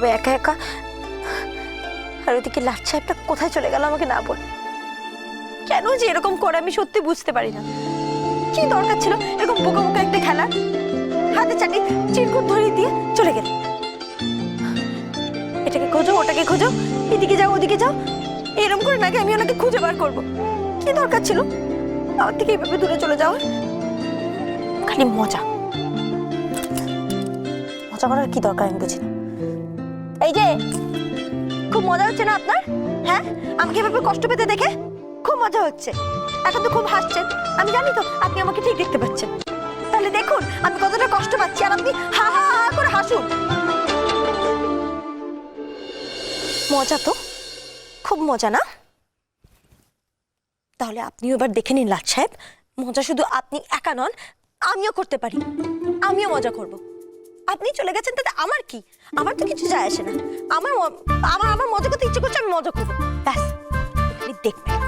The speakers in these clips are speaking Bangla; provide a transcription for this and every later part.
এভাবে একা একা? আর ওদিকে লাট সাহেবটা কোথায় চলে গেল আমাকে না বল। কেন যে এরকম করে আমি সত্যি বুঝতে পারি না। কি দরকার ছিল এরকম বোকা বোকা একটা খেলা? হাতে চাটি চিরকুট ধরিয়ে দিয়ে চলে গেল। এটাকে খোঁজো, ওটাকে খোঁজো, এদিকে যাও, ওদিকে যাও। এরকম করে নাকি আমি ওনাকে খুঁজে বার করব। কি দরকার ছিল? আমার থেকে এইভাবে দূরে চলে যাওয়ার? খালি মজা। মজা করার কি দরকার আমি বুঝি না। এই যে, খুব মজা হচ্ছে না আপনার? হ্যাঁ? আমাকে এভাবে কষ্ট পেতে দেখে খুব মজা হচ্ছে। এখন তো খুব হাসছেন। আমি জানি তো, আপনি আমাকে ঠিক দেখতে পাচ্ছেন। তাহলে দেখুন, আমি কতটা কষ্ট পাচ্ছি আর আপনি হা হা হা করে হাসুন। মজা তো? খুব মজা না? তাহলে আপনিও এবার দেখে নিন লাট সাহেব। মজা শুধু আপনি একা নন, আমিও করতে পারি। আমিও মজা করব। আপনি চলে গেছেন তাতে আমার কি? আমার তো কিছু যায় আসে না। আমার আমার আমার মজা করতে ইচ্ছে করছে আমি মজা করব। ব্যাস দেখবেন।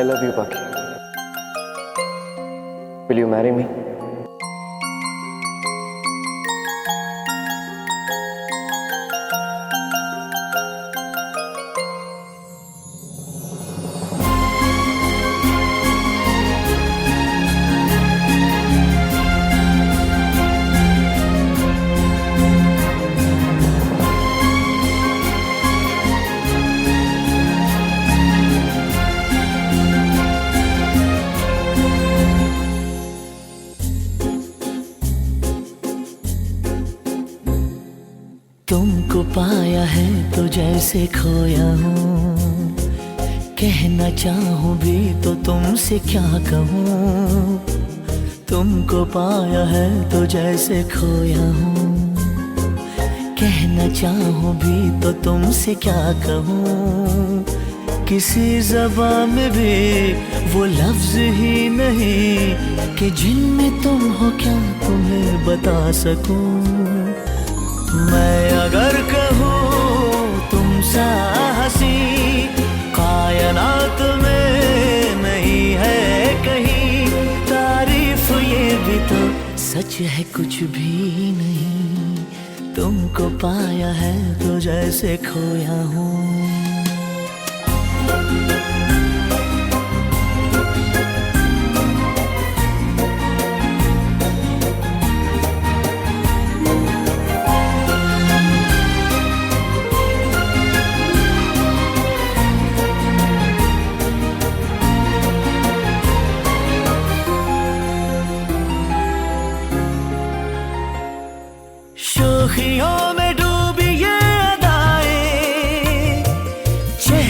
I love you, Paki. Will you marry me? तुमको पाया है तो जैसे खोया हूँ। कहना चाहूँ भी तो तुमसे क्या कहूँ। तुमको पाया है तो जैसे खोया हूँ। कहना चाहूँ भी तो तुमसे क्या कहूँ। किसी जबान में भी वो लफ्ज ही नहीं कि जिनमें तुम हो क्या तुम्हें बता सकूँ। मैं तो सच है कुछ भी नहीं। तुमको पाया है तो जैसे खोया हूँ।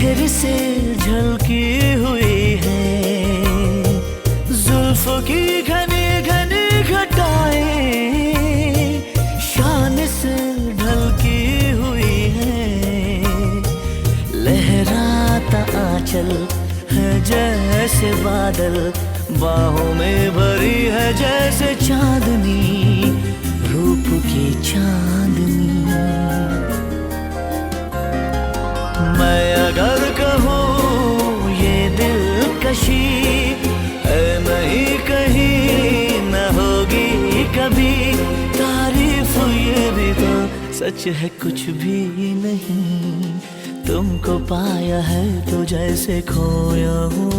चेहरे से झलकी हुई है। जुल्फ की घनी घनी घटाएँ शान से ढलकी हुई है। लहराता आंचल है जैसे बादल, बाहों में भरी है जैसे चांदनी, रूप की चांदनी। सच है कुछ भी नहीं। तुमको पाया है तो जैसे खोया हूँ।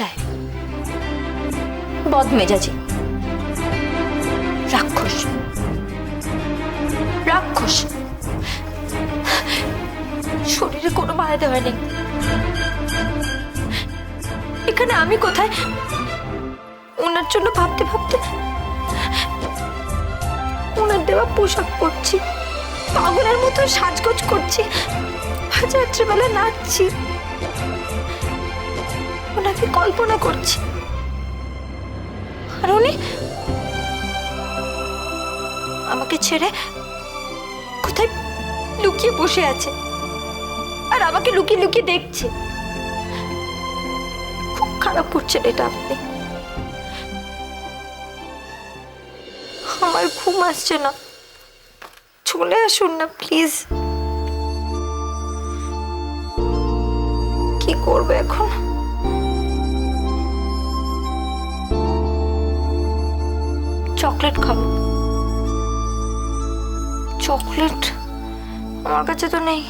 है बहुत मेजा जी শরীরে কোনো মায়া দেওয়া নেই। এখানে আমি কোথায়? ওনার জন্য ভাবতে ভাবতে ওনার দেওয়া পোশাক পরছি, পাগলের মতো সাজগোজ করছি রাত্রিবেলা নাচছি, ওনাকে কল্পনা করছি। আর উনি আমাকে ছেড়ে কোথায় লুকিয়ে বসে আছে? আমাকে লুকিয়ে লুকিয়ে দেখছে। খুব খারাপ করছেন এটা আপনি। আমার ঘুম আসছে না। চলে আসুন না, প্লিজ। কি করবে এখন? চকলেট খাব। চকলেট আমার কাছে তো নেই।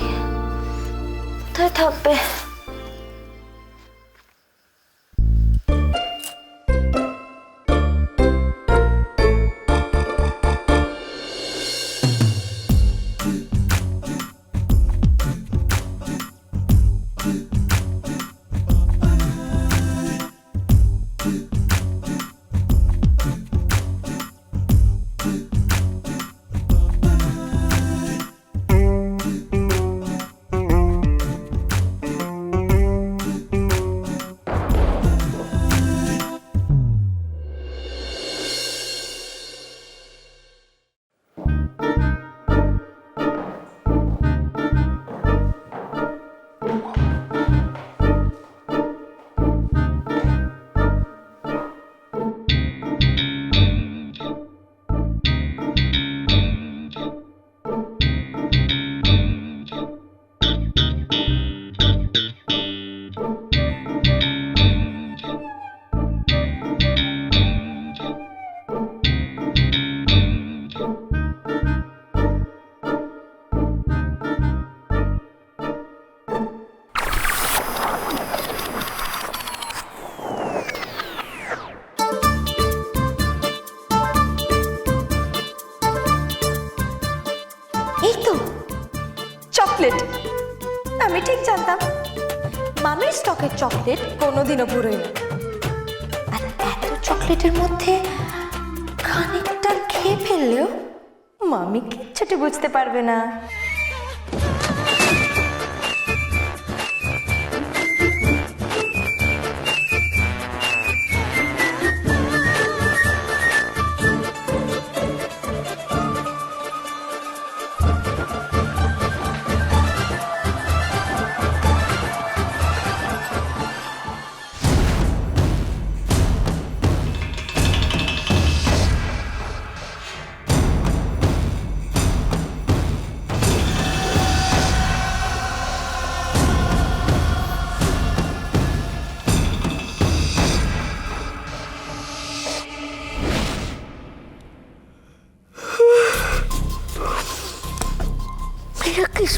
কোথায় থাকবে এই চকলেট? আমি ঠিক জানতাম। মামির স্টকের চকলেট কোনোদিনও পুরোই না। আর এত চকলেটের মধ্যে খানিকটা খেয়ে ফেললেও মামি কিচ্ছুটি বুঝতে পারবে না।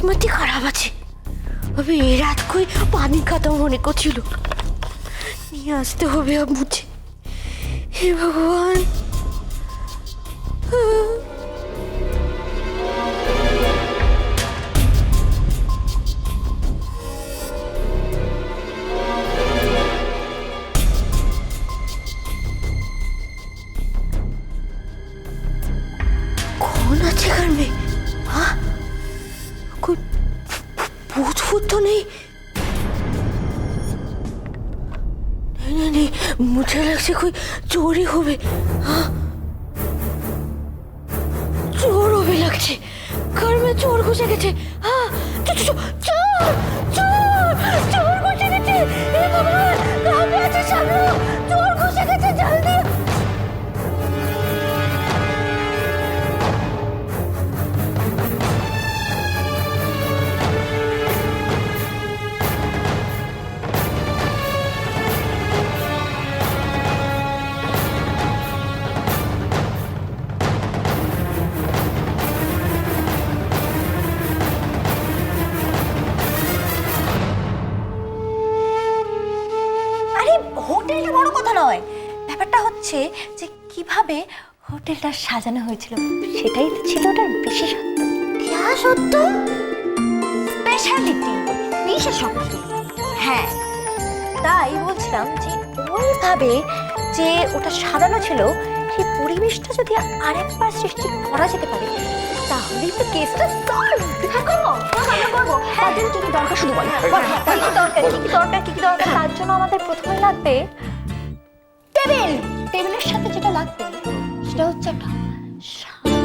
কিসমতি খারাপ আছে। আমি এ রাত কই পানি খাতা মনে করছিল। নিয়ে আসতে হবে বুঝে হে ভগবান। ঠাকুর তো নেই নেই মুঠে লাগছে কই? চোরই হবে। চোর হবে লাগছে। কারমে চোর খুঁজে গেছে। হ্যাঁ চোর! সাজানো হয়েছিল। সেটাই তো ছিল ওটার বিশেষত্ব সত্য। স্পেশালিটি বিশেষত্ব হ্যাঁ তাই বলছিলাম যে ওইভাবে যে ওটা সাজানো ছিল সেই পরিবেশটা যদি আরেকবার সৃষ্টি করা যেতে পারে তাহলেই তো কেসটা সলভ হ্যাঁ করব আমরা করব তার কি কি দরকার শুধু বল। কি কি দরকার কি কি দরকার কি কি দরকার? তার জন্য আমাদের প্রথমে লাগবে টেবিল। টেবিলের Hoşça kal.